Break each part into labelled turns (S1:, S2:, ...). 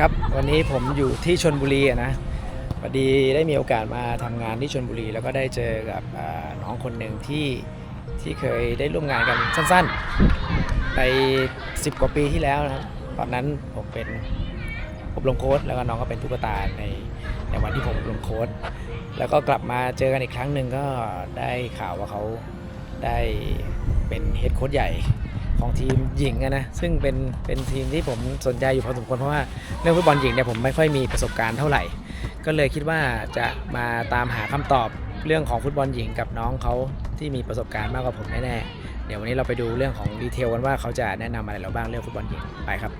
S1: ครับ วันนี้ผมอยู่ที่ชนบุรีอะนะพอดีได้มีโอกาสมาทำงานที่ชนบุรี แล้วก็ได้เจอกับน้องคนหนึ่งที่ที่เคยได้ร่วมงานกันสั้นๆ ไป 10 กว่าปีที่แล้วนะตอนนั้นผมเป็นอบรมโค้ดแล้วก็น้องก็เป็นตุ๊กตาในในวันที่ผมอบรมโค้ดแล้วก็กลับมาเจอกันอีกครั้งหนึ่งก็ได้ข่าวว่าเขาได้เป็นเฮดโค้ดใหญ่ ของทีมหญิงนะซึ่งเป็นเป็นทีมที่ผมสนใจอยู่พอสมควรเพราะว่าเรื่องฟุตบอลหญิงเนี่ยผมไม่ค่อยมีประสบการณ์เท่าไหร่ ก็เลยคิดว่าจะมาตามหาคำตอบเรื่องของฟุตบอลหญิงกับน้องเขาที่มีประสบการณ์มากกว่าผมแน่ๆเดี๋ยววันนี้เราไปดูเรื่องของดีเทลกันว่าเขาจะแนะนำอะไรเราบ้างเรื่องฟุตบอลหญิงไปครับ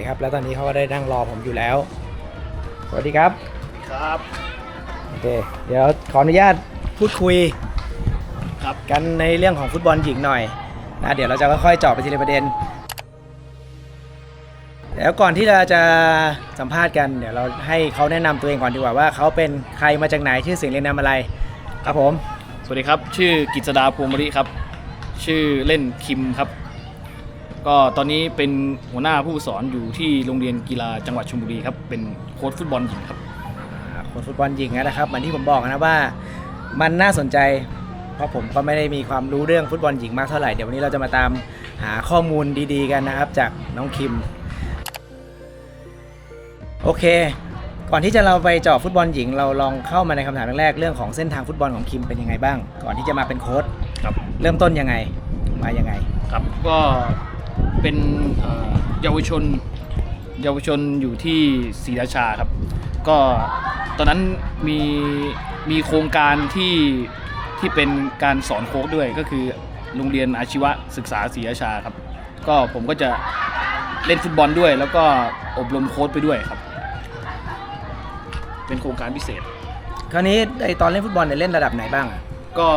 S1: คครับ แล้วตอนนี้เขาก็ได้นั่งรอผมอยู่แล้ว สวัสดีครับ
S2: ครับ
S1: โอเค เดี๋ยวขออนุญาตพูดคุย
S2: ครับ
S1: กันในเรื่องของฟุตบอลหญิงหน่อยนะเดี๋ยวเราจะค่อยๆเจาะไปทีละประเด็น แล้วก่อนที่เราจะสัมภาษณ์กันเดี๋ยวเราให้เขาแนะนำตัวเองก่อนดีกว่าว่าเขาเป็นใครมาจากไหนชื่อเสียงเรียนนามอะไร ครับผม
S2: สวัสดีครับ ชื่อกิจสดาพวงมริครับ ชื่อเล่นคิมครับ ก็ตอนนี้เป็นหัวหน้าผู้สอนอยู่ที่โรงเรียนกีฬาจังหวัดชลบุรีครับ เป็นโค้ชฟุตบอลหญิงครับ
S1: อ่าคนฟุตบอลหญิงนะครับเหมือนที่ผมบอกนะว่า มันน่าสนใจ เพราะผมก็ไม่ได้มีความรู้เรื่องฟุตบอลหญิงมากเท่าไหร่เดี๋ยววันนี้เราจะมาตามหาข้อมูลดีๆ กันนะครับ จากน้องคิม โอเค ก่อนที่จะเราไปเจาะฟุตบอลหญิง เราลองเข้ามาในคำถามแรกๆเรื่องของเส้นทางฟุตบอลของคิมเป็นยังไงบ้าง ก่อนที่จะมาเป็นโค้ช
S2: ครับ
S1: เริ่มต้นยังไงมายังไง
S2: ครับก็ เป็นเยาวชนเยาวชนอยู่ที่ศรีราชาครับ ก็ตอนนั้นมีมีโครงการที่ที่เป็นการสอนโค้ชด้วยก็คือโรงเรียนอาชีวศึกษาศรีราชาครับ ก็ผมก็จะเล่นฟุตบอลด้วย แล้วก็อบรมโค้ชไปด้วยครับ เป็นโครงการพิเศษ
S1: คราวนี้ไอตอนเล่นฟุตบอลเนี่ยเล่นระดับไหนบ้างอะ
S2: ก็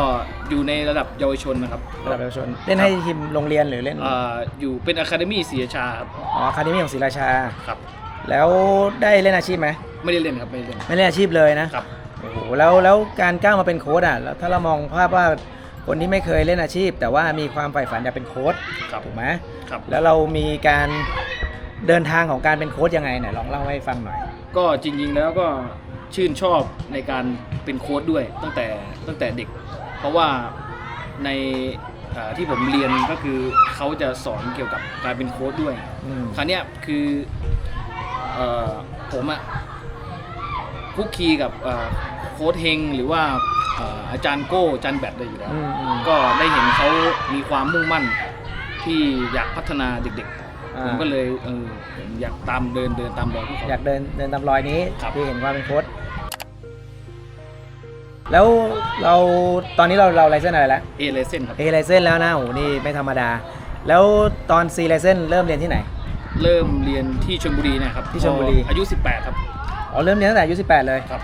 S2: อยู่ในระดับเยาวชนนะครับ
S1: ระดับเยาวชน เล่นให้ทีมโรงเรียนหรือเล่น
S2: เอ่ออยู่เป็นอะคาเดมี่ศรีราชาครับ
S1: อ๋อคาเดมี่ของศรีราชา
S2: ครับ
S1: แล้วได้เล่นอาชีพไหม
S2: ไม่ได้เล่นครับไม่ได้เล่น
S1: ไม่เล่นอาชีพเลยนะ
S2: ครับ
S1: โอ้โหแล้วแล้วการก้าวมาเป็นโค้ชอะแล้วถ้าเรามองภาพว่าคนที่ไม่เคยเล่นอาชีพ แต่ว่ามีความใฝ่ฝันอยากเป็นโค้ช
S2: ครับ
S1: ถูกไหม
S2: ครับ
S1: แล้วเรามีการเดินทางของการเป็นโค้ชยังไงไหนลองเล่าให้ฟังหน่อย
S2: ก็จริงๆแล้วก็ ชื่นชอบในการเป็นโค้ชด้วยตั้งแต่ตั้งแต่เด็ก เพราะว่าในเอ่อที่ผมเรียนก็คือเขาจะสอนเกี่ยวกับการเป็นโค้ชด้วย
S1: อืม
S2: คราวเนี้ยคือเอ่อผมอะคุกคีกับเอ่อโค้ชเฮงหรือว่าเอ่ออาจารย์โก้อาจารย์แบทได้อยู่แล้ว
S1: อืมอืม
S2: ก็ได้เห็นเขามีความมุ่งมั่นที่อยากพัฒนาเด็กๆ
S1: อ่า
S2: ผมก็เลยเออผมอยากตามเดินเดินตามรอยพวกเขา
S1: อยากเดินเดินตามรอยนี้
S2: ครับ
S1: ที่เห็นความเป็นโค้ช แล้วเราตอนนี้เราเราไลเซนอะไรแล้ว
S2: เอเลเซนครับ
S1: เอไลเซนแล้วนะโอ้โหนี่ไม่ธรรมดา แล้วตอนซีไลเซนเริ่มเรียนที่ไหน
S2: เริ่มเรียนที่ชลบุรีเนะครับ
S1: ที่ชลบุรี
S2: อายุ 18 ครับ
S1: อ๋อเริ่มเรียนตั้งแต่อายุ18 เลย
S2: ครับ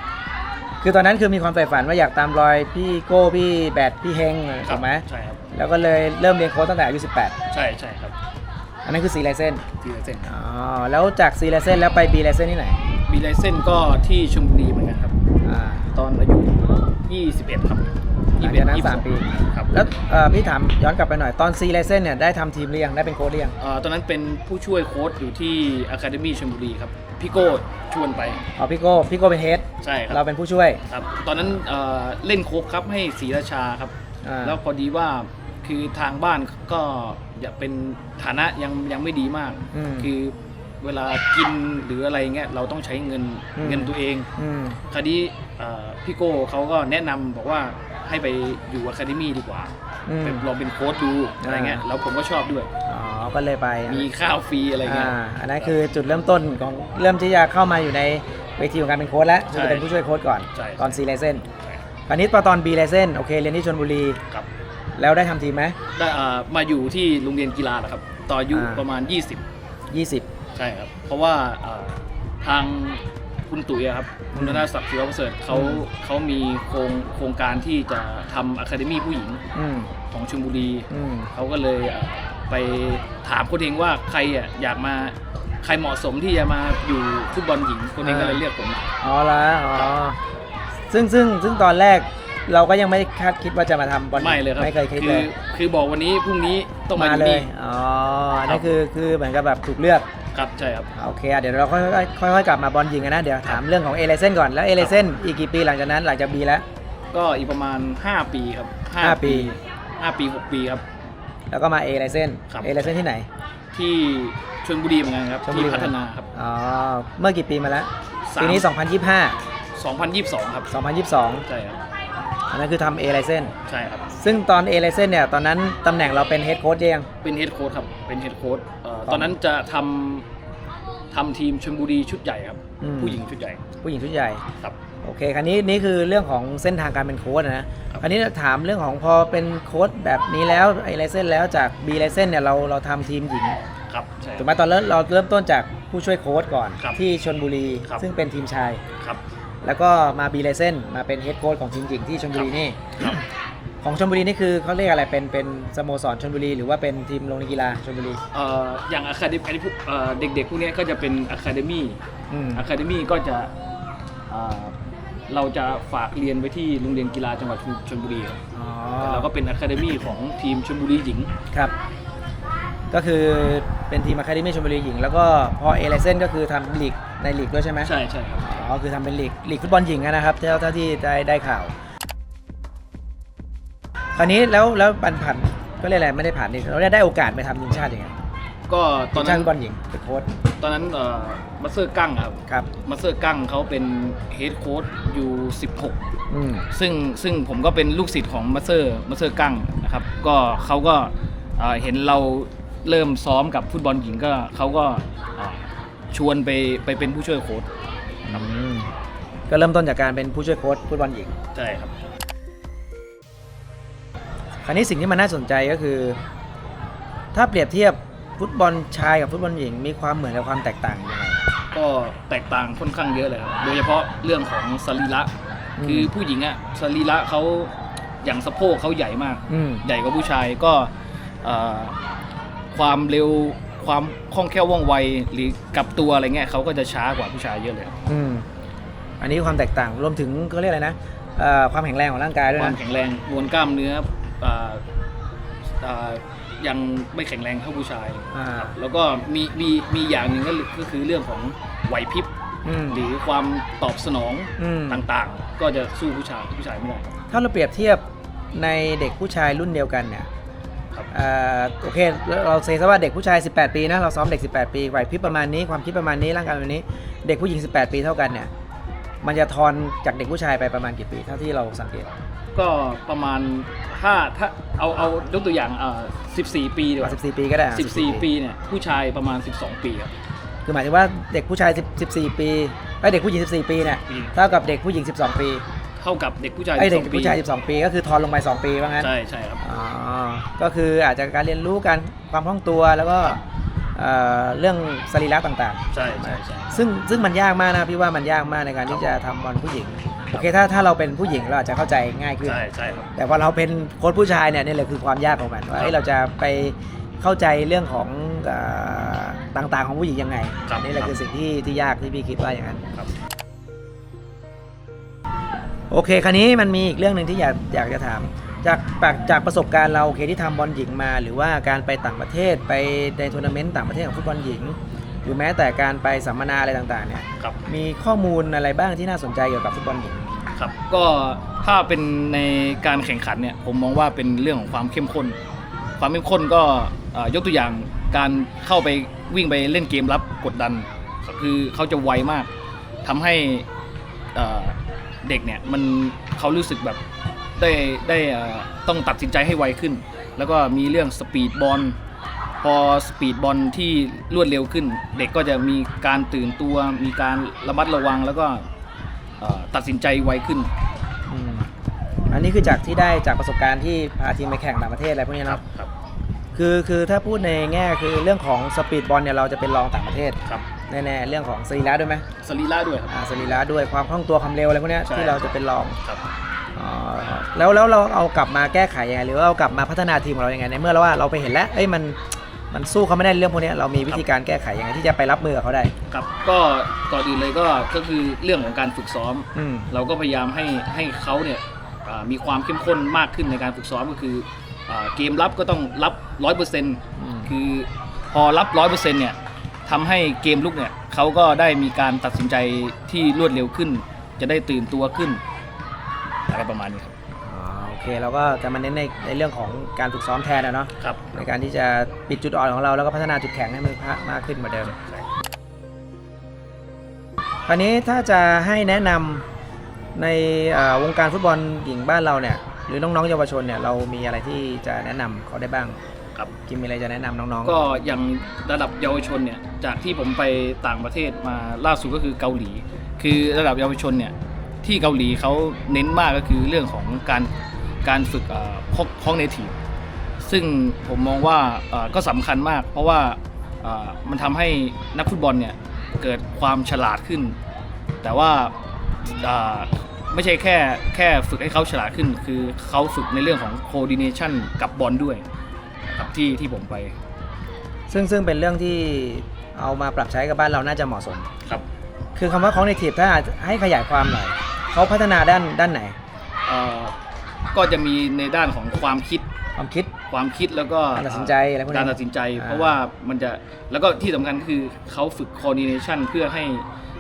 S1: คือตอนนั้นคือมีความใฝ่ฝันว่าอยากตามรอยพี่โก้พี่แบดพี่เฮง
S2: ครั
S1: ถูกไหม
S2: ใช่ครับ
S1: แล้วก็เลยเริ่มเรียนโค้ชตั้งแต่อายุ
S2: ใช่ใช่ครับ
S1: 18อันนั้นคือซีไลเซน
S2: ทีเลเซน
S1: อ๋อแล้วจากซีไลเซนแล้วไปบีไลเซนที่ไหน
S2: บีไลเซนก็ที่ชลบุรีเหมือนกันครับ
S1: อ่า
S2: ตอนอายุ 21 ครับ
S1: หลังจากนั้น
S2: 21
S1: สามปี
S2: ครับ
S1: แล้วเอ่อพี่ถามย้อนกลับไปหน่อยตอนซีไลเซนเนี่ยได้ทำทีมหรือยังได้เป็นโค้ชหรือยัง
S2: เอ่อตอนนั้นเป็นผู้ช่วยโค้ชอยู่ที่อะคาเดมี่ชลบุรีครับ พี่โก้ชวนไป
S1: อ๋อพี่โก้พี่โก้เป็นเฮด
S2: ใช่ค
S1: เรา
S2: รับ
S1: เป็นผู้ช่วย
S2: ครับ ตอนนั้นเอ่อเล่นโค้ชครับให้ศรีราชาครับ
S1: อ่า
S2: แล้วพอดีว่าคือทางบ้านก็อยากเป็นฐานะยังยังไม่ดีมาก
S1: อืม
S2: คือเวลากินหรืออะไรเงี้ยเราต้องใช้เงิน
S1: อืม
S2: เงินตัวเอง
S1: อืม
S2: คราวนี้เอ่อ พี่โก้เขาก็แนะนำบอกว่าให้ไปอยู่อะคาเดมี่ดีกว่า
S1: อืม
S2: ไปลองเป็นโค้ชดูอะไรเงี้ย
S1: อ่า
S2: แล้วผมก็ชอบด้วย
S1: อ๋อก็เลยไป
S2: มีข้าวฟรีอะไรเงี้ย
S1: อ่าอันนั้นคือจุดเริ่มต้นของเริ่มที่จะเข้ามาอยู่ในเวทีของการเป็นโค้ชแล้ว
S2: ใช่
S1: คือเป็นผู้ช่วยโค้ชก่อน
S2: ใช่
S1: ตอนซีไลเซน
S2: ใช่ครับ
S1: คราวนี้พอตอนบีไลเซนโอเคเรียนที่ชลบุรี
S2: ครับ
S1: แล้วได้ทำทีมไหม
S2: ได้อ่ามาอยู่ที่โรงเรียนกีฬาแหละครับต่ออายุ
S1: อ่า
S2: ประมาณ 20
S1: 20
S2: ใช่ครับ เพราะว่าอ่าทาง คุณตุ๋ยอะครับคุณธนศักดิ์ศิวประเสริฐเขา
S1: อืม
S2: เขามีโครงโครงการที่จะทำอะคาเดมี่ผู้หญิง
S1: อืม
S2: ของชลบุรี
S1: อืม
S2: เขาก็เลยเอ่อไปถามคนเองว่าใครอะอยากมาใครเหมาะสมที่จะมาอยู่ฟุตบอลหญิงคนเองก็เลยเลือกผมมา
S1: อ๋อละอ๋อ ซึ่งซึ่งซึ่งตอนแรกเราก็ยังไม่ได้คาดคิดว่าจะมาทำบอล
S2: ไม่เลยครับ
S1: ไม่เคยคิด
S2: คื
S1: เล
S2: อยคือบอกวันนี้พรุ่งนี้ต้องมา
S1: มา
S2: ที่
S1: เล
S2: นี่
S1: ย อ๋อ นั่นคือคือเหมือนกับแบบถูกเลือก
S2: ครับใช่ครับ
S1: โอเคอะเดี๋ยวเราค่อยๆค่อยๆกลับมาบอลยิงกันนะ เดี๋ยวถามเรื่องของเอเลเซนก่อน แล้วเอเลเซนอีกกี่ปีหลังจากนั้นหลังจากบีแล้ว
S2: ก็อีกประมาณ 5 ปีครับ
S1: ห้าปี
S2: 5 ปี 6 ปีครับ
S1: แล้วก็มาเอเลเซน
S2: ครับ
S1: เอเลเซนที่ไหน
S2: ที่ชลบุรีเหมือนกันครับ
S1: ชลบุรี
S2: ที่พัฒนาครับ
S1: อ๋อ เมื่อกี่ปีมาแล้ว
S2: สาม
S1: ปีนี้ 2025
S2: 2022 ครับ
S1: 2022
S2: ใช่ครับ
S1: อันนั้นคือทำเอเลเซน
S2: ใช่ครับ
S1: ซึ่งตอนเอเลเซนเนี่ยตอนนั้นตำแหน่งเราเป็นเฮดโค้ชยัง
S2: เป็นเฮดโค้ชครับเป็นเฮดโค้ชเอ่อ
S1: ครับ
S2: ตอนนั้นจะทำทำทีมชลบุรีชุดใหญ่ครับ
S1: อืม
S2: ผู้หญิงชุดใหญ่
S1: ผู้หญิงชุดใหญ่
S2: ครับ
S1: โอเคคราวนี้นี่คือเรื่องของเส้นทางการเป็นโค้ชนะคราวนี้ถามเรื่องของพอเป็นโค้ชแบบนี้แล้วไอไลเซนแล้วจาก B ไลเซนเนี่ยเราเราทำทีมหญิง
S2: ครับใช่ค
S1: ถู
S2: รับ
S1: กไหมตอนเริ่มเราเริ่มต้นจากผู้ช่วยโค้ชก่อน
S2: ครับ
S1: ที่ชนบุรี
S2: ครับ
S1: ซึ่งเป็นทีมชาย
S2: ครับ
S1: แล้วก็มา B ไลเซนมาเป็นเฮดโค้ชของทีมหญิงที่ชนบุรีนี่
S2: ครับ
S1: ของชนบุรีนี่คือเขาเรียกอะไรเป็นเป็นสโมสรชนบุรี หรือว่าเป็นทีมโรงเรียนกีฬาชนบุรี
S2: เอ่ออย่างอะคาเดมี่เด็กๆพวกเนี้ยก็จะเป็นอะคาเดมี่
S1: อืม
S2: อะคาเดมี่ก็จะเอ่อเราจะฝากเรียนไว้ที่โรงเรียนกีฬาจังหวัดชลชลบุรีครับ
S1: อ๋อ
S2: แต่เราก็เป็นอะคาเดมี่ของทีมชลบุรีหญิง
S1: ครับ ก็คือเป็นทีมอะคาเดมี่ชนบุรีหญิง แล้วก็พอเอไลเซนก็คือทำลีกในลีกด้วยใช่ไหม
S2: ใช่ใช่ครับ
S1: อ๋อคือทำเป็นลีกลีกฟุตบอลหญิงอะนะครับเท่าเท่าที่ได้ได้ข่าว คราวนี้แล้วแล้วปันผ่านก็เรียกอะไรไม่ได้ผ่านนี่เราได้ได้โอกาสไปทำทีมชาติยังไง
S2: ก็ต
S1: ที
S2: อน
S1: มชา
S2: นั้
S1: ติ
S2: น
S1: ฟุตบอลหญิงเป็นโค้ช
S2: ตอนนั้นเอ่อมาสเตอร์กั้งอะครับ
S1: ครับ
S2: มาสเตอร์กั้งเขาเป็นเฮดโค้ชอยู่
S1: อืม
S2: 16ซึ่งซึ่งผมก็เป็นลูกศิษย์ของมาสเตอร์มาสเตอร์กั้งนะครับ ก็เขาก็เอ่อเห็นเราเริ่มซ้อมกับฟุตบอลหญิงก็เขาก็เอ่อชวนไปไปเป็นผู้ช่วยโค้ช
S1: ก็เริ่มต้นจากการเป็นผู้ช่วยโค้ชฟุตบอลหญิง
S2: ใช่ครับ
S1: คราวนี้สิ่งที่มันน่าสนใจก็คือ ถ้าเปรียบเทียบฟุตบอลชายกับฟุตบอลหญิง มีความเหมือนกับความแตกต่างยังไง
S2: ก็แตกต่างค่อนข้างเยอะเลยครับโดยเฉพาะเรื่องของสรีระ
S1: อืม
S2: คือผู้หญิงอะสรีระเขาอย่างสะโพกเขาใหญ่มาก
S1: อืม
S2: ใหญ่กว่าผู้ชายก็เอ่อความเร็ว ความคล่องแคล่วว่องไวหรือกลับตัวอะไรเงี้ยเขาก็จะช้ากว่าผู้ชายเยอะเลยครับ
S1: อืมอันนี้ความแตกต่างรวมถึงเขาเรียกอะไรนะเอ่อความแข็งแรงของร่างกายด้วย
S2: ความ
S1: นะ
S2: แข็งแรงมวลกล้ามเนื้อเอ่อเอ่อยังไม่แข็งแรงเท่าผู้ชาย
S1: อ่า
S2: แล้วก็มีมีมีอย่างหนึ่งก็ก็คือเรื่องของไหวพริบ
S1: อืม
S2: หรือความตอบสนอง
S1: อืม
S2: ต่างๆ ก็จะสู้ผู้ชายผู้ชายไม่ได้ครับ
S1: ถ้าเราเปรียบเทียบในเด็กผู้ชายรุ่นเดียวกันเนี่ย
S2: ครับ
S1: เอ่อโอเคเราเซซะว่าเด็กผู้ชาย 18 ปีนะเราซ้อมเด็ก 18 ปีไหวพริบประมาณนี้ความคิดประมาณนี้ร่างกายประมาณนี้ เด็กผู้หญิง 18 ปีเท่ากันเนี่ยมันจะทอนจากเด็กผู้ชายไปประมาณกี่ปีเท่าที่เราสังเกต
S2: ก็ประมาณถ้าถ้าเอาเอายกตัวอย่างเอ่อ14 ปีดีกว่า
S1: 14 ปีก็ได้อะ
S2: 14 ปีเนี่ยผู้ชายประมาณ 12 ปีครับ
S1: คือหมายถึงว่าเด็กผู้ชาย10 14 ปีไอยเด็กผู้หญิง 14 ปีเนี่ย
S2: ปี
S1: เท่ากับเด็กผู้หญิง 12 ปี
S2: เท่ากับเด็กผู้ชาย
S1: ไอยเด็ก
S2: 12ปี
S1: ผู้ชาย 12 ปี ก็คือทอนลงไป 2 ปีว่างั้น
S2: ใช่ใช่ครับ
S1: อ๋อ ก็คืออาจจะการเรียนรู้การความคล่องตัวแล้วก็เอ่อเรื่องสรีระต่างๆ
S2: ใช่ใช่ใช่
S1: ซึ่งซึ่งมันยากมากนะพี่ว่ามันยากมากในการที่จะทำบอลผู้หญิง โอเคถ้าถ้าเราเป็นผู้หญิงเราอาจจะเข้าใจง่ายขึ้น
S2: ใช่ใช่ครับ
S1: แต่พอเราเป็นโค้ชผู้ชายเนี่ยนี่แหละคือความยากของมันว่าเอ้ยเราจะไปเข้าใจเรื่องของเอ่อต่างๆของผู้หญิงยังไง
S2: ครับ
S1: นี่แหละคือสิ่งที่ที่ยากที่พี่คิดว่าอย่างนั้น
S2: ครับ
S1: โอเคคราวนี้มันมีอีกเรื่องหนึ่งที่อยากอยากจะถาม จากจากจากประสบการณ์เราโอเคที่ทำบอลหญิงมา หรือว่าการไปต่างประเทศไปในทัวร์นาเมนต์ต่างประเทศของฟุตบอลหญิง หรือแม้แต่การไปสัมมนาอะไรต่างๆเนี่ย
S2: ครับ
S1: มีข้อมูลอะไรบ้างที่น่าสนใจเกี่ยวกับฟุตบอลหญิง
S2: ครับก็ถ้าเป็นในการแข่งขันเนี่ยผมมองว่าเป็นเรื่องของความเข้มข้น ความเข้มข้นก็เอ่อยกตัวอย่างการเข้าไปวิ่งไปเล่นเกมรับกดดัน คือเขาจะไวมากทำให้เอ่อ เด็กเนี่ยมันเขารู้สึกแบบได้ได้เอ่อต้องตัดสินใจให้ไวขึ้น แล้วก็มีเรื่องสปีดบอลพอสปีดบอลที่รวดเร็วขึ้น เด็กก็จะมีการตื่นตัว มีการระมัดระวังแล้วก็เอ่อตัดสินใจไวขึ้น
S1: อืมอันนี้คือจากที่ได้จากประสบการณ์ที่พาทีมไปแข่งต่างประเทศอะไรพวกนี้เนาะ
S2: ครับ
S1: คือคือถ้าพูดในแง่คือเรื่องของสปีดบอลเนี่ยเราจะเป็นรองต่างประเทศ
S2: ครับ
S1: แน่ๆเรื่องของสรีระด้วยไหม
S2: สรีระด้วยครับ
S1: อ่าสรีระด้วยความคล่องตัวความเร็วอะไรพวกเนี้ย
S2: ใช่
S1: ที่เราจะเป็นรอง
S2: ครับ
S1: อ๋อแล้วแล้วเราเอากลับมาแก้ไขยังไงหรือว่าเอากลับมาพัฒนาทีมของเรายังไงในเมื่อเราว่าเราไปเห็นแล้วเอ้ยมันมันสู้เขาไม่ได้เรื่องพวกเนี้ยเรามีวิธีการแก้ไขยังไงที่จะไปรับมือกับเขาได้
S2: ครับก็ก่อนอื่นเลยก็ก็คือเรื่องของการฝึกซ้อม
S1: อืม
S2: เราก็พยายามให้ให้เขาเนี่ยอ่ามีความเข้มข้นมากขึ้นในการฝึกซ้อมก็คืออาเกมรับก็ต้องรับร้อยเปอร์เซ็นต์
S1: อืม
S2: คือพอรับร้อยเปอร์เซ็นต์เนี่ย ทำให้เกมลุกเนี่ยเขาก็ได้มีการตัดสินใจที่รวดเร็วขึ้น จะได้ตื่นตัวขึ้น อะไรประมาณนี้ครับ
S1: อ๋อโอเคเราก็จะมาเน้นในในเรื่องของการฝึกซ้อมแทนนะเนาะ
S2: ครับ
S1: ในการที่จะปิดจุดอ่อนของเราแล้วก็พัฒนาจุดแข็งให้มันมากขึ้นกว่าเดิมคราวนี้ถ้าจะให้แนะนำในเอ่อวงการฟุตบอลหญิงบ้านเราเนี่ยหรือน้องๆเยาวชนเนี่ยเรามีอะไรที่จะแนะนำเขาได้บ้าง
S2: ครับ
S1: กิมมีอะไรจะแนะนำน้องๆ
S2: ก็อย่างระดับเยาวชนเนี่ย จากที่ผมไปต่างประเทศมาล่าสุดก็คือเกาหลี คือระดับเยาวชนเนี่ย ที่เกาหลีเขาเน้นมากก็คือเรื่องของการการฝึกคอกเนทีฟซึ่งผมมองว่าเอ่อก็สำคัญมาก เพราะว่าเอ่อมันทำให้นักฟุตบอลเนี่ย เกิดความฉลาดขึ้น แต่ว่าอ่าไม่ใช่แค่แค่ฝึกให้เขาฉลาดขึ้น คือเขาฝึกในเรื่องของ coordination กับบอลด้วย ครับที่ที่ผมไป
S1: ๆซึ่งซึ่งเป็นเรื่องที่เอามาปรับใช้กับบ้านเราน่าจะเหมาะสม
S2: ครับ
S1: คือคำว่าของในทีฟถ้าให้ขยายความหน่อยเขาพัฒนาด้านด้านไหน
S2: เอ่อก็จะมีในด้านของความคิด
S1: ความคิด
S2: ความคิดแล้วก็
S1: การตัดสินใจอะไรพวกนี้
S2: การตัดสินใจ
S1: อ่า
S2: เพราะว่ามันจะแล้วก็ที่สำคัญคือเขาฝึก coordination เพื่อให้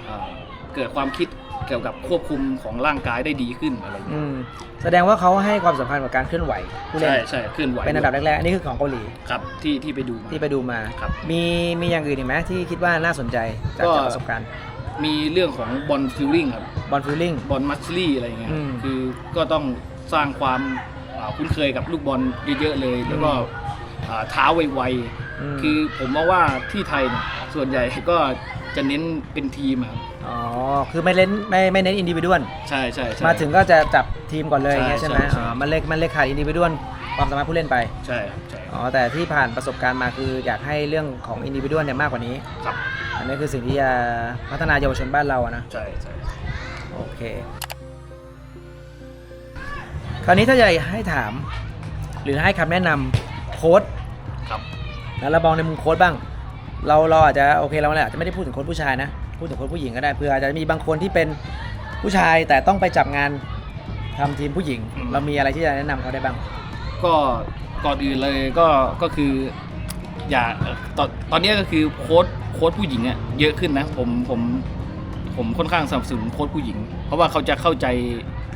S2: เอ่อเกิดความคิด เกี่ยวกับควบคุมของร่างกายได้ดีขึ้นอะไรอย่าง
S1: อื
S2: เงี้ย
S1: มแสดงว่าเขาให้ความสำคัญกับการเคลื่อนไหวผู้เล่น
S2: ใช่ใช่เคลื่อนไหว
S1: เป็นอันดับแรกๆอันนี้คือของเกาหลี
S2: ครับที่ที่ไปดูมา
S1: ที่ไปดูมา
S2: ครับ
S1: มีมีอย่างอื่นอีกไหมที่คิดว่าน่าสนใจจาก
S2: ก็
S1: จากประสบการณ์
S2: มีเรื่องของบอลฟิลลิ่งครับ
S1: บอลฟิลลิ่ง
S2: บอลมัสลี่อะไรอย่างเงี้ย
S1: อืม
S2: คือก็ต้องสร้างความอ่าคุ้นเคยกับลูกบอลเยอะๆเลย แล้วก็
S1: อืม
S2: อ่าเท้าไวๆคือผมมองว่าที่ไทยเนี่ยส่วนใหญ่ก็ จะเน้นเป็นทีมอะครับ
S1: อ๋อ คือไม่เล่นไม่ไม่เน้นอินดิวิดวล
S2: ใช่ใช่ใช่
S1: มาถึงก็จะจับทีมก่อนเลยอย่างเงี้ย
S2: ใช่
S1: ใช่ไหม
S2: ใช่
S1: อ๋อมันเล็กมันเล็กขาดอินดิวิดวลความสามารถผู้เล่นไป
S2: ใช่ครับใช่
S1: อ๋อ แต่ที่ผ่านประสบการณ์มาคืออยากให้เรื่องของอินดิวิดวลเนี่ยมากกว่านี้
S2: ครับ
S1: อันนี้คือสิ่งที่จะพัฒนาเยาวชนบ้านเราอะนะ
S2: ใช่ใช่
S1: โอเค คราวนี้ถ้าจะให้ถาม หรือให้คำแนะนำโค้ด
S2: ครับ
S1: แล้วเรามองในมุมโค้ดบ้าง เราเราอาจจะโอเคเราอาจจะไม่ได้พูดถึงโค้ดผู้ชายนะพูดถึงโค้ดผู้หญิงก็ได้เพื่ออาจจะมีบางคนที่เป็นผู้ชายแต่ต้องไปจับงานทำทีมผู้หญิงเรามีอะไรที่จะแนะนำเขาได้บ้าง
S2: ก็ก่อนอื่นเลยก็ก็คืออย่าตอนตอนนี้ก็คือโค้ดโค้ดผู้หญิงเนี่ยเยอะขึ้นนะผมผมผมค่อนข้างสนับสนุนโค้ดผู้หญิง เพราะว่าเขาจะเข้าใจ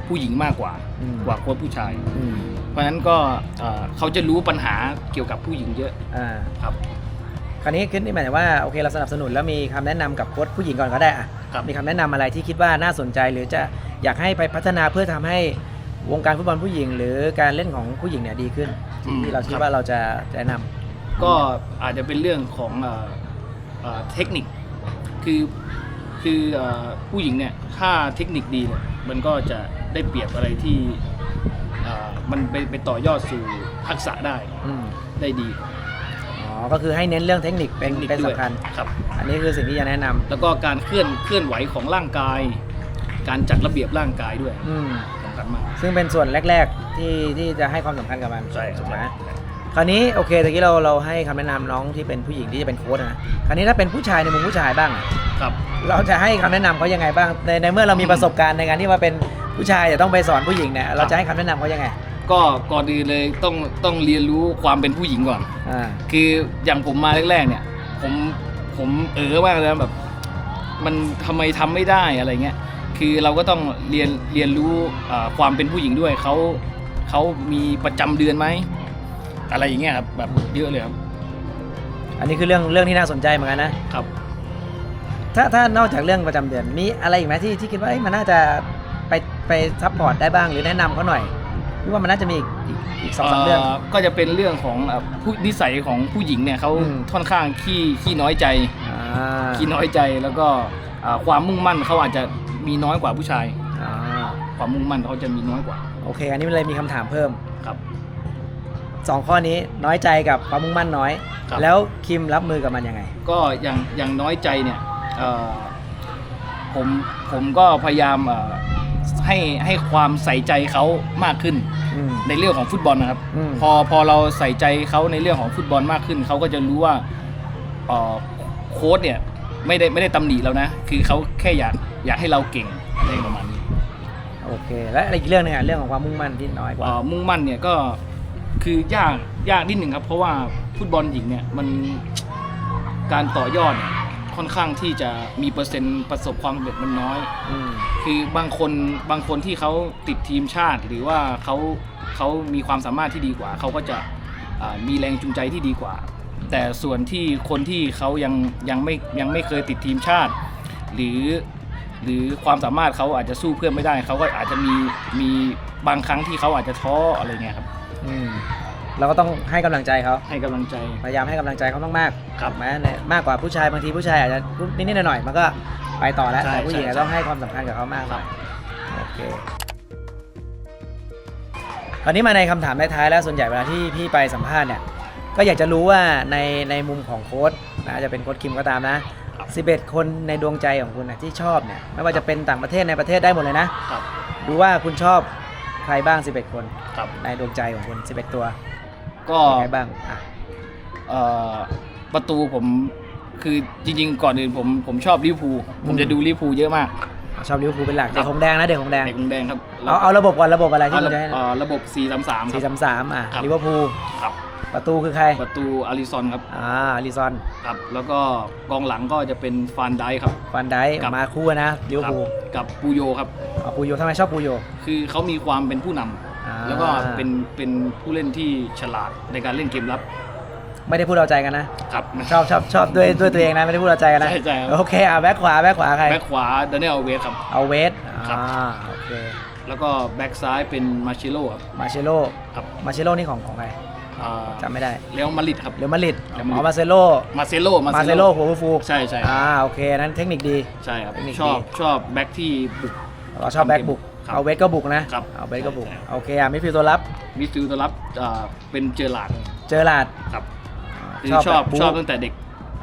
S2: ผู้หญิงมากกว่า
S1: อืม
S2: กว่าโค้ดผู้ชาย
S1: อืม
S2: เพราะฉะนั้นก็เอ่อเขาจะรู้ปัญหาเกี่ยวกับผู้หญิงเยอะ
S1: อ่า
S2: ครับ
S1: คราวนี้ขึ้นนี่หมายถึงว่าโอเคเราสนับสนุนแล้วมีคำแนะนำกับโค้ดผู้หญิงก่อนก็ได้อะ
S2: ครับ
S1: มีคำแนะนำอะไรที่คิดว่าน่าสนใจ หรือจะอยากให้ไปพัฒนาเพื่อทำให้วงการฟุตบอลผู้หญิง หรือการเล่นของผู้หญิงเนี่ยดีขึ้นที่ที่เราคิดว่าเราจะจะแนะนำ
S2: ก็อาจจะเป็นเรื่องของเอ่อเอ่อเทคนิค คือคือเอ่อผู้หญิงเนี่ยถ้าเทคนิคดีเนี่ยมันก็จะได้เปรียบอะไรที่เอ่อมันไปไปต่อยอดสู่ทักษะได้
S1: อืม
S2: ได้ดี
S1: อ๋อก็คือให้เน้นเรื่องเทคนิคเป็น
S2: ทค
S1: เป็น
S2: ด้วย
S1: สำคัญ
S2: ครับ
S1: อันนี้คือสิ่งที่จะแนะนำ
S2: แล้วก็การเคลื่อนเคลื่อนไหวของร่างกาย การจัดระเบียบร่างกายด้วย
S1: อืม
S2: สำคัญมาก
S1: ซึ่งเป็นส่วนแรก ๆ ที่ที่จะให้ความสำคัญกับมัน
S2: ใช่
S1: ถูกไหม
S2: ใช่
S1: คราวนี้โอเคตะกี้เราเราให้คำแนะนำน้องที่เป็นผู้หญิงที่จะเป็นโค้ชนะคราวนี้ถ้าเป็นผู้ชายในมุมผู้ชายบ้างอะ
S2: ครับ
S1: เราจะให้คำแนะนำเขายังไงบ้างในในเมื่อเรามีประสบการณ์ในการที่ว่าเป็นผู้ชายแต่ต้องไปสอนผู้หญิงเนี่ยเราจะให้คำแนะนำเขายังไง
S2: ก็ก่อนอื่นเลยต้องต้องเรียนรู้ความเป็นผู้หญิงก่อน
S1: อ่า
S2: คืออย่างผมมาแรกๆเนี่ย ผมผมเออมากเลยนะแบบ มันทำไมทำไม่ได้อะไรเงี้ยคือเราก็ต้องเรียนเรียนรู้อ่าความเป็นผู้หญิงด้วยเขาเขามีประจำเดือนไหมอะไรอย่างเงี้ยครับแบบเยอะเลยครับ
S1: อันนี้คือเรื่องเรื่องที่น่าสนใจเหมือนกันนะ
S2: ครับ
S1: ถ้าถ้านอกจากเรื่องประจำเดือนมีอะไรอีกไหมที่ที่คิดว่าเอ้ยมันน่าจะไปไปซัพพอร์ตได้บ้างหรือแนะนำเขาหน่อย คิดว่ามันน่าจะมีอีกอีกอีกสองสามเรื่อง
S2: ก็จะเป็นเรื่องของเอ่อผู้นิสัยของผู้หญิงเนี่ยเขา
S1: อืม
S2: ค่อนข้างขี้ขี้น้อยใจ
S1: อ่า
S2: ขี้น้อยใจแล้วก็อ่าความมุ่งมั่นเขาอาจจะมีน้อยกว่าผู้ชาย
S1: อ่า
S2: ความมุ่งมั่นเขาจะมีน้อยกว่า
S1: โอเค อันนี้มันเลยมีคำถามเพิ่ม
S2: ครับ
S1: สองข้อนี้น้อยใจกับความมุ่งมั่นน้อย
S2: ครับ
S1: แล้วคิมรับมือกับมันยังไง
S2: ก็อย่างอย่างน้อยใจเนี่ยเอ่อผมผมก็พยายามเอ่อ ให้ให้ความใส่ใจเขามากขึ้น
S1: ออืม
S2: ในเรื่องของฟุตบอลนะครับ
S1: อืม
S2: พอพอเราใส่ใจเขาในเรื่องของฟุตบอลมากขึ้น เขาก็จะรู้ว่าเอ่อโค้ชเนี่ยไม่ได้ไม่ได้ตำหนิเรานะ คือเขาแค่อยากอยากให้เราเก่งอะไรประมาณนี้
S1: โอเค และอีกเรื่องหนึงอะเรื่องของความมุ่งมั่นที่น้อยกว่า
S2: เอ่อมุ่งมั่นเนี่ยก็คือยากยากนิดหนึ่งครับ เพราะว่าฟุตบอลหญิงเนี่ยมันการต่อยอดเนี่ย ค่อนข้างที่จะมีเปอร์เซ็นต์ประสบความสำเร็จมันน้อย
S1: อืม
S2: คือบางคนบางคนที่เขาติดทีมชาติ หรือว่าเขาเขามีความสามารถที่ดีกว่า เขาก็จะอ่ามีแรงจูงใจที่ดีกว่า แต่ส่วนที่คนที่เขายังยังไม่ยังไม่เคยติดทีมชาติ หรือหรือความสามารถเขาอาจจะสู้เพื่อนไม่ได้ เขาก็อาจจะมีมีบางครั้งที่เขาอาจจะท้ออะไรเงี้ยครับ
S1: อืม เราก็ต้องให้กำลังใจเขา
S2: ให้กำลังใจ
S1: พยายามให้กำลังใจเขามากๆ
S2: ครับ
S1: ถูกไหมในมากกว่าผู้ชายบางทีผู้ชายอาจจะนิดๆหน่อยๆมันก็ไปต่อแล้ว
S2: ใช่
S1: แต่ผู้หญิง
S2: ใช่
S1: ต้องให้ความสำคัญกับเขามากหน่อยโอเคคราวนี้มาในคำถามท้ายๆแล้วส่วนใหญ่เวลาที่พี่ไปสัมภาษณ์เนี่ยก็อยากจะรู้ว่าในในมุมของโค้ชนะจะเป็นโค้ชคิมก็ตามนะ 11 คนในดวงใจของคุณนะที่ชอบเนี่ยไม่ว่าจะเป็นต่างประเทศในประเทศได้หมดเลยนะ ครับดูว่าคุณชอบใครบ้าง 11 คน
S2: ครับ
S1: ในดวงใจของคุณ 11 ตัว
S2: ก็
S1: ยังไงบ้างอะ
S2: เอ่อประตูผมคือจริง ๆ ก่อนอื่นผมผมชอบลิเวอร์พูลผมจะดูลิเวอร์พูลเยอะมาก
S1: ชอบลิเวอร์พูลเป็นหลัก
S2: ครั
S1: เด็
S2: บ
S1: กหงแดงนะเด็กหงแดง
S2: เด็กมุงแดงครับ
S1: เอาเอาระบบก่อนระบบอะไรที่
S2: เอา
S1: คุ
S2: ระ
S1: ณจะให้
S2: เอ่อระบบ 4 3 3ค
S1: สี่
S2: รับ
S1: สามสามอะ
S2: ครับ
S1: ลิเวอร์พูล
S2: ครับ
S1: ประตูคือใคร
S2: ประตูอาริซอนครับ
S1: อ่าลิซอน
S2: ครับ แล้วก็กองหลังก็จะเป็นฟานไดค์ครับ
S1: ฟันไดค์
S2: ครับ
S1: มาคู่นะลิเวอร์พูล
S2: ครับกับปูโยครับ
S1: เอาปูโยทำไมชอบปูโย
S2: คือเขามีความเป็นผู้นำ
S1: อ่า
S2: แล้วก็เป็นเป็นผู้เล่นที่ฉลาดในการเล่นเกมรับ
S1: ไม่ได้พูดเอาใจกันนะ
S2: ครับ
S1: ชอบชอบชอบด้วยด้วยตัวเองนะไม่ได้พูดเอาใจกันนะ
S2: ใช่ใช่ครับ
S1: โอเคอะแบ็คขวาแบ็คขวาใคร
S2: แบ็คขวาดานเนลเวสครับ
S1: เอาเวส
S2: ครับ
S1: อ่าโอเค
S2: แล้วก็แบ็คซ้ายเป็นมาชิโร่ครับ
S1: มาเชโล
S2: ครับ
S1: มาเชโลนี่ของของใคร
S2: อ่า
S1: จำไม่ได้
S2: เรอัลมาดริดครับ
S1: เรอัลมาดริด
S2: เรอัลมาดริด
S1: อ๋อมาเซโล
S2: มาเซโล
S1: มาเซโลหัวฟู
S2: ใช่ใช่
S1: อ่าโอเคนั้นเทคนิคดี
S2: ใช่ครับ
S1: เทคนิค
S2: ชอบ
S1: ดี
S2: ชอบแบ็คที่บุก
S1: เราชอบแบ็คบุก
S2: ครับ
S1: เอาเวสก็บุกนะครับ เอาเวสก็บุก
S2: ใช่ใช่
S1: โอเคอะมิดฟิลด์ตัวรับ
S2: มิดฟิลด์ตัวรับอ่าเป็นเจอร์ลาร์ด
S1: เจอหลาด
S2: ครับคือชอบ
S1: แบบบู๊
S2: ชอบตั้งแต่เด็ก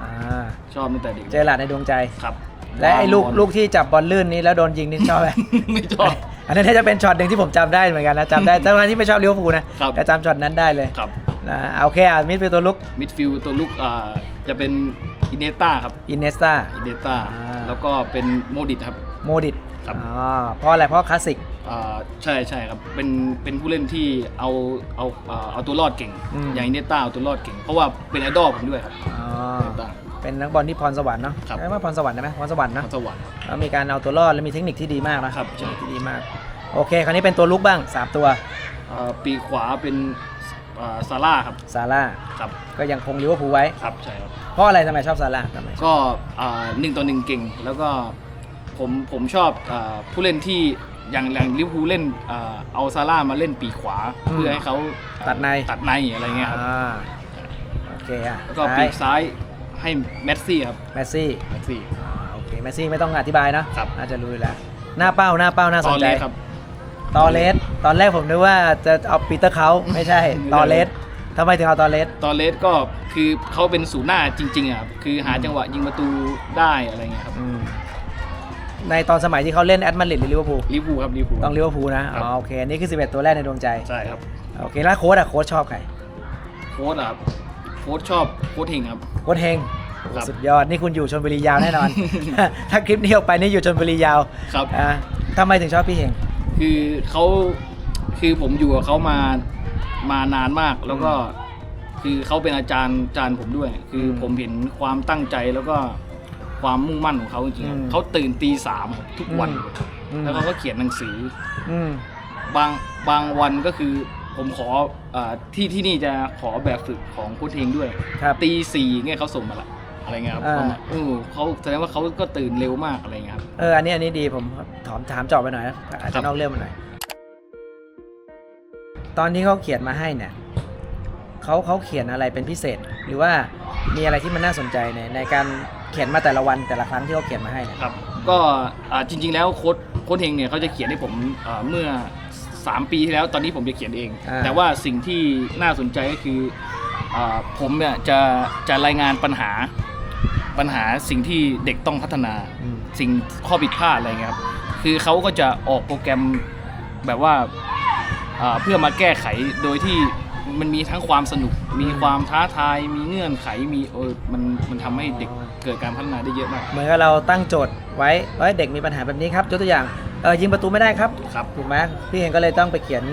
S1: อ่า
S2: ชอบตั้งแต่เด็ก
S1: เจอหลาดในดวงใจ
S2: ครับ
S1: และไอ้ลูก
S2: บอ
S1: ลูกที่จับบอลลื่นนี้แล้วโดนยิงนี่ชอบไหม
S2: ไม่ชอบ
S1: อันนั้นน่าจะเป็นช็อตหนึ่งที่ผมจำได้เหมือนกันนะจำได้ทั้งที่ไม่ชอบลิเวอร์พูลนะครับแต่จำช็อตนั้นได้เลย
S2: ครับ
S1: นะโอเคอะมิดฟิลด์ตัวลุก
S2: มิดฟิลด์ตัวลุกอ่าจะเป็นอินเนต้าครับ
S1: อินเนสตา
S2: อินเนต้า
S1: อ่า
S2: แล้วก็เป็นโมดิตครับ
S1: โมดิต
S2: ครับ
S1: อ๋อเพราะอะไรเพราะคลาสสิก
S2: อ่าใช่ใช่ครับเป็นเป็นผู้เล่นที่เอาเอาอ่าเอาตัวรอดเก่ง
S1: อืม
S2: อย่างอินเนต้าเอาตัวรอดเก่ง เพราะว่าเป็นไอดอลผมด้วยครับ
S1: อ๋อ
S2: อินเนต้า
S1: เป็นนักบอลที่พรสวรรค์เนาะ
S2: ครับ
S1: ใช่ว่าพรสวรรค์ได้ไหมพรสวรรค์
S2: น
S1: เนาะ
S2: สวรรค์
S1: แล้วมีการเอาตัวรอดและมีเทคนิคที่ดีมากนะ ครับเทคนิคที่ดีมาก โอเค คราวนี้เป็นตัวลุกบ้างสามตัว
S2: อ่าปีกขวาเป็นอ่าซาร่าครับ
S1: ซาร่า
S2: ครับ
S1: ก็ยังคงลิเวอร์พูลไว้
S2: ครับใช่ครับ
S1: เพราะอะไรทำไมชอบซาร่าทำไมชอบ
S2: ก็อ่าหนึ่งต่อหนึ่งเก่ง แล้วก็ ผมผมชอบอาผู้เล่นที่อย่างอย่างลิเวอร์พูลเล่นอ่าเอาซาร่ามาเล่นปีกขวา เพื่อให้เขา
S1: ตัดใน
S2: ตัดในอะไรเงี้ยครับ
S1: อ่าโอเคอะ
S2: แล้วก็
S1: ซ้า
S2: ปี
S1: ย
S2: กซ้ายให้เมสซี่ครับ
S1: แมสซี่
S2: เมสซี่
S1: อ่าโอเคแมสซี่ไม่ต้องอธิบายเนาะ
S2: ครับ
S1: น่าจะรู้อยู่แล้ว หน้าเป้าหน้าเป้าน่าส
S2: ต
S1: น
S2: อน
S1: ใจ
S2: เล็กครับ
S1: ตอเลสตอนแรกผมนึกว่าจะเอาปีเตอร์เขาไม่ใช่
S2: ไม่ใช่
S1: ตอเลสทำไมถึงเอาตอเลส
S2: ตอนเลสก็คือเขาเป็นศูนย์หน้าจริงๆอะครับคือหาจังหวะยิงประตูได้อะไรเงี้ยครับ
S1: อืม ในตอนสมัยที่เขาเล่นแอตมาดริดหรือลิเวอร์พูล
S2: ลิเวอร์พูลครับลิเวอร์พูล
S1: ต้องลิเวอร์พูลนะ อ๋อโอเค นี่คือ 11 ตัวแรกในดวงใจ
S2: ใช่ครับ
S1: โอเค แล้วโค้ดอะโค้ดชอบใคร
S2: โค้ชอะครับโค้ชชอบโค้ชเฮงครับ
S1: โค้ดเฮง
S2: ครับ
S1: สุดยอด นี่คุณอยู่ชนบุรียาวแน่นอน ถ้าคลิปนี้ออกไปนี่อยู่ชนบุรียาว
S2: ครับ
S1: อ่าทำไมถึงชอบพี่เฮง
S2: คือเขาคือผมอยู่กับเขามามานานมากแล้วก็ คือเขาเป็นอาจารย์อาจารย์ผมด้วย คืออ
S1: ม
S2: ผมเห็นความตั้งใจแล้วก็ ความมุ่งมั่นของเขาจริงๆครั
S1: อื
S2: บ
S1: ม
S2: เขาตื่นตีสามครับทุกวัน
S1: อืม
S2: แล้วเขาก็เขียนหนังสือ
S1: อืม
S2: บางบางวันก็คือผมขอเอ่อที่ที่นี่จะขอแบบฝึกของโค้ชเฮงด้วย
S1: ครับ
S2: ตีสี่เงี้ยเขาส่งมาละอะไรเงี้ยครับ
S1: อ่า
S2: ผมเออเขาแสดงว่าเขาก็ตื่นเร็วมากอะไรเงี้ยครับ
S1: เอออันนี้อันนี้ดีผมถามถามเจอบไปหน่อยนะอาจ
S2: ครั
S1: จะ
S2: บ
S1: นอกเรื่องไปหน่อย ตอนที่เขาเขียนมาให้เนี่ยเขาเขาเขียนอะไรเป็นพิเศษ หรือว่ามีอะไรที่มันน่าสนใจในในการ เขียนมาแต่ละวันแต่ละครั้งที่เขาเขียนมาให้เนี่ย
S2: ครับก็อ่าจริง ๆ แล้วโค้ดโค้ดเฮงเนี่ยเขาจะเขียนให้ผมอ่าเมื่อ 3 ปีที่แล้วตอนนี้ผมจะเขียนเอง
S1: อ่า
S2: แต่ว่าสิ่งที่น่าสนใจก็คืออาผมเนี่ยจะจะรายงานปัญหาปัญหาสิ่งที่เด็กต้องพัฒนา
S1: อืม
S2: สิ่งข้อผิดพลาดอะไรเงี้ยครับ คือเขาก็จะออกโปรแกรมแบบว่าเอ่อเพื่อมาแก้ไขโดยที่มันมีทั้งความสนุก มีความท้าทาย มีเงื่อนไข มีเออมันมันทำให้เด็ก เกิดการพัฒนาได้เยอะมาก
S1: เหมือนกับเราตั้งโจทย์ไว้เอ้ยเด็กมีปัญหาแบบนี้ครับยกตัวอย่างเออยิงประตูไม่ได้ครับ
S2: ครับ
S1: ถูกไหมพี่เองก็เลยต้องไปเขียน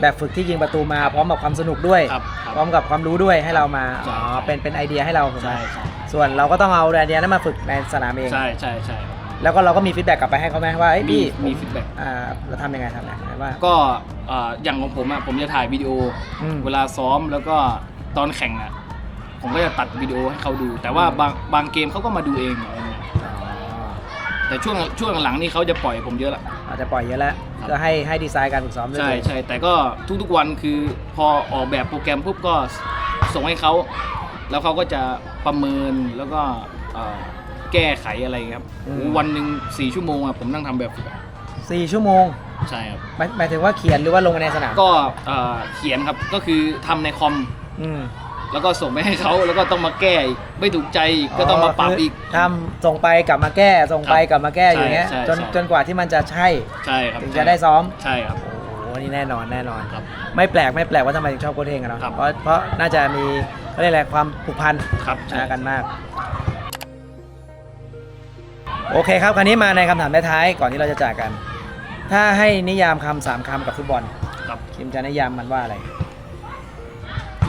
S1: แบบฝึกที่ยิงประตูมาพร้อมกับความสนุกด้วย
S2: ครับครับ
S1: พร้อมกับความรู้ด้วยให้เรามา
S2: ใช่
S1: อ๋อเป็นเป็นไอเดียให้เราถูกไหม
S2: ใช่ใช่
S1: ส่วนเราก็ต้องเอาไอเดียนั้นมาฝึกในสนามเอง
S2: ใช่ใช่ใช่
S1: แล้วก็เราก็มีฟีดแบ็กกลับไปให้เขาไหมว่าเอ้ย
S2: มี
S1: พี่
S2: มี
S1: ผ
S2: ฟีดแบ็ก
S1: อ่าเราทำยังไงทำยังไงว่า
S2: ก็เอ่ออย่างของผมอะผมจะถ่ายวิดีโออ
S1: ม
S2: เวลาซ้อมแล้วก็ตอนแข่งอะ ผมก็จะตัดวิดีโอให้เขาดู แต่ว่าบางบางเกมเขาก็มาดูเองอะไรเงี้ย
S1: อ๋อ
S2: แต่ช่วงช่วงหลังนี่เขาจะปล่อยผมเยอะละ
S1: อาจจะปล่อยเยอะแล้ว
S2: ครับ
S1: ก็ให้ให้ดีไซน์การฝึกซ้อมด้วย
S2: ใช่
S1: ตัวเอง
S2: ใช่แต่ก็ทุกๆวันคือพอออกแบบโปรแกรมปุ๊บก็ส่งให้เขา แล้วเขาก็จะประเมินแล้วก็เอ่อแก้ไขอะไรครับโอ้โหวันหนึ่งสี่ชั่วโมงอะผมนั่งทำแบบฝึกอะ
S1: สี่ชั่วโมง
S2: ใช่ครับ
S1: หมายหมายถึงว่าเขียนหรือว่าลงในสนาม
S2: ก็เอ่อเขียนครับก็คือทำในคอม
S1: อืม
S2: แล้วก็ส่งไปให้เขาแล้วก็ต้องมาแก้อีกไม่ถูกใจอีกก็ต้องมาปรับอีก
S1: ทำส่งไปกลับมาแก้ส่งไปกลับมาแก้
S2: ใช่
S1: อย่างเงี้ย
S2: ใช่
S1: จน
S2: ใช่
S1: จนกว่าที่มันจะใช่
S2: ใช่ครับ
S1: ถึงจะได้ซ้อม
S2: ใช่ครับ
S1: โอ้โหอันนี่แน่นอนแน่นอน
S2: ครับ
S1: ไม่แปลกไม่แปลกว่าทำไมถึงชอบโค้ชเฮงกันเนาะ
S2: ครับ
S1: เพราะเพราะน่าจะมีเขาเรียกอะไรความผูกพัน
S2: ครับใช่
S1: นะกันมาก โอเคครับ คราวนี้มาในคำถามท้ายๆก่อนที่เราจะจากกัน ถ้าให้นิยามคำสามคำกับฟุตบอล
S2: ครับ
S1: คิมจะนิยามมันว่าอะไร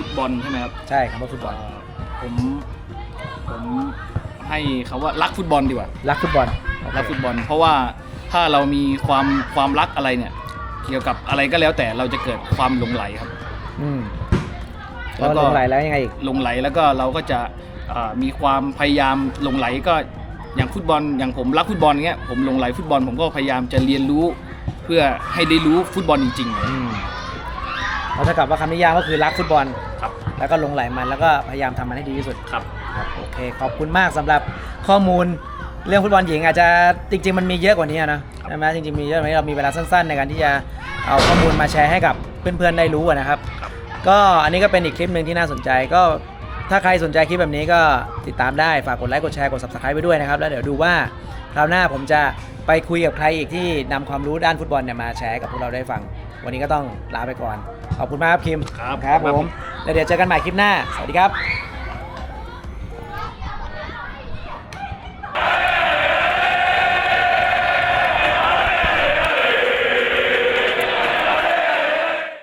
S2: ฟุตบอลใช่ไหมครับ
S1: ใช่คำว่าฟุตบอล
S2: เอ่อผมผมให้คำว่ารักฟุตบอลดีกว่า
S1: รักฟุตบอล
S2: รักฟุตบอล เพราะว่าถ้าเรามีความความรักอะไรเนี่ย เกี่ยวกับอะไรก็แล้วแต่เราจะเกิดความหลงไหลครับ
S1: อืม
S2: แล้
S1: แล้ว
S2: วก็
S1: ลงไหลแล้วยังไงอีก
S2: หลงไหลแล้วก็เราก็จะเอ่อมีความพยายามหลงไหลก็อย่างฟุตบอลอย่างผมรักฟุตบอลเงี้ยผมหลงไหลฟุตบอลผมก็พยายามจะเรียนรู้ เพื่อให้ได้รู้ฟุตบอลจริงๆ เลย
S1: อืมเราจะกลับว่าคำนิยามก็คือรักฟุตบอล
S2: ครับ
S1: แล้วก็ลงไหลมันแล้วก็พยายามทำมันให้ดีที่สุด
S2: ครับ
S1: ครับโอเคขอบคุณมากสำหรับข้อมูลเรื่องฟุตบอลหญิงอาจจะจริง ๆ มันมีเยอะกว่านี้อะนะใช่ไหมจริงๆมีเยอะกว่านี้เรามีเวลาสั้น ๆ ในการที่จะเอาข้อมูลมาแชร์ให้กับเพื่อนๆได้รู้อะนะครับ
S2: ครับ
S1: ก็อันนี้ก็เป็นอีกคลิปหนึ่งที่น่าสนใจก็ถ้าใครสนใจคลิปแบบนี้ก็ติดตามได้ฝากกดไลค์กดแชร์กด subscribe ไปด้วยนะครับ แล้วเดี๋ยวดูว่าคราวหน้าผมจะไปคุยกับใครอีกที่นำความรู้ด้านฟุตบอลเนี่ยมาแชร์ให้กับพวกเราได้ฟัง วันนี้ก็ต้องลาไปก่อน ขอบคุณมากครับคิม
S2: ครับ
S1: ครับ
S2: ขอบ
S1: ผ
S2: คุ
S1: ม
S2: ณ
S1: แล้วเดี๋ยวเจอกันใหม่คลิปหน้า สวัสดีครับ